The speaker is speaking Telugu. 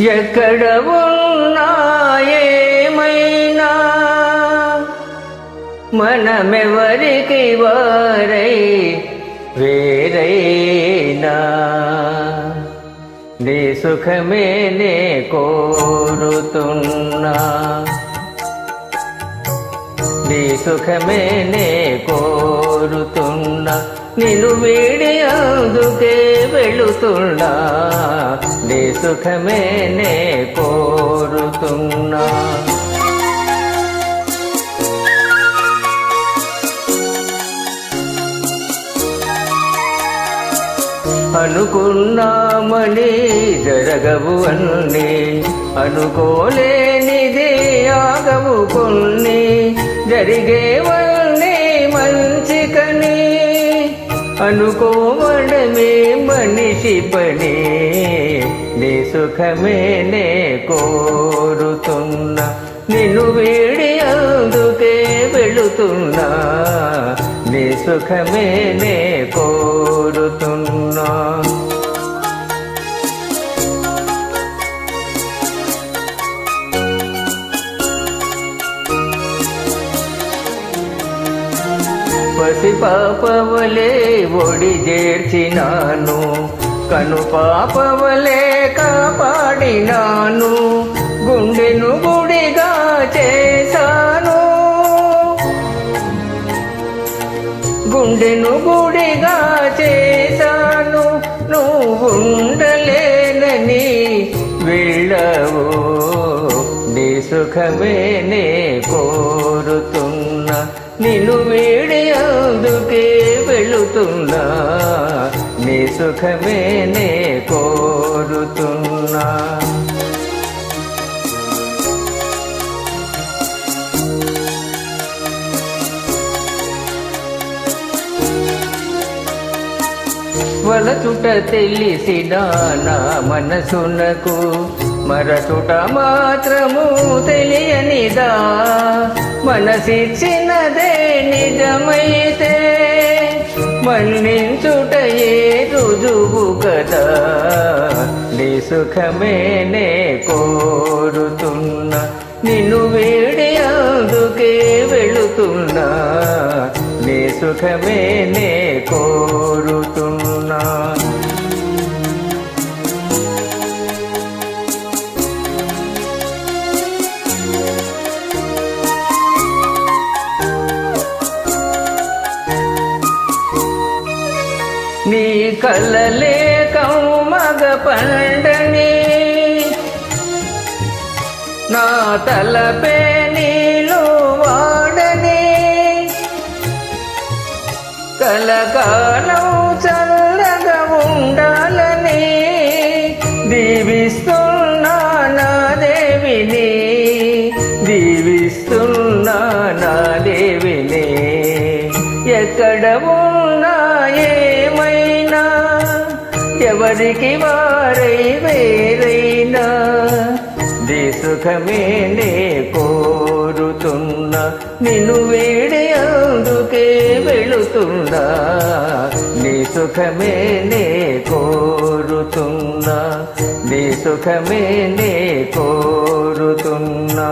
ఎక్కడ ఉన్నాయేమైనా? మనమెవరికి వారై వేరైనా? నీ సుఖమే నే కోరుతున్నా. నీ సుఖమే నే కోరుతున్నా. నిన్ను వీడి అందుకే వెళుతున్నా. నీ సుఖమే నే కోరుతున్నా. అనుకున్నామని జరగవు అన్ని. అనుకోలేనిది ఆగవు కొన్ని. జరిగేవన్నీ మంచికని అనుకోవడమే మనిషి పని. నీ సుఖమే నే కోరుతున్నా. నిన్ను వేడి అందుకే వెళుతున్నా. సుఖమే నే కోరుతున్నా. పసి పాపవలే ఒడి చేర్చినాను కను పాపవలే కాపాడినాను. గుడిగా చేశాను నువ్వుండలేనని వెళ్ళవు. నీ సుఖమే నే కోరుతున్నా నిన్ను వీడి అందుకే వెళుతున్నా. నీ సుఖమే నే కోరుతున్నా. వలచుట తెలిసిన నా మనసునకు మరచుట మాత్రము తెలియనిదా. మనసిచ్చినదే నిజమైతే మన్నించుటయే రుజువు కదా. నీ సుఖమే నే కోరుతున్నా. నిన్ను వేడి అందుకే వెళుతున్నా. సుఖమే నే కోరుతున్నా. నీ కలలే కౌమగ పండని నా తలపే నీ కలకాలం చల్లగా ఉండాలని దీవిస్తున్నా నా దేవిని దీవిస్తున్నా నా దేవిని. ఎక్కడ ఉన్నా ఏమైనా ఎవరికి వారై వేరైనా నీ సుఖమే నే కోరుతున్నా. నిన్ను వేడి అందుకే వెళుతున్నా నీ సుఖమే నే కోరుతున్నా. నీ సుఖమే నే కోరుతున్నా.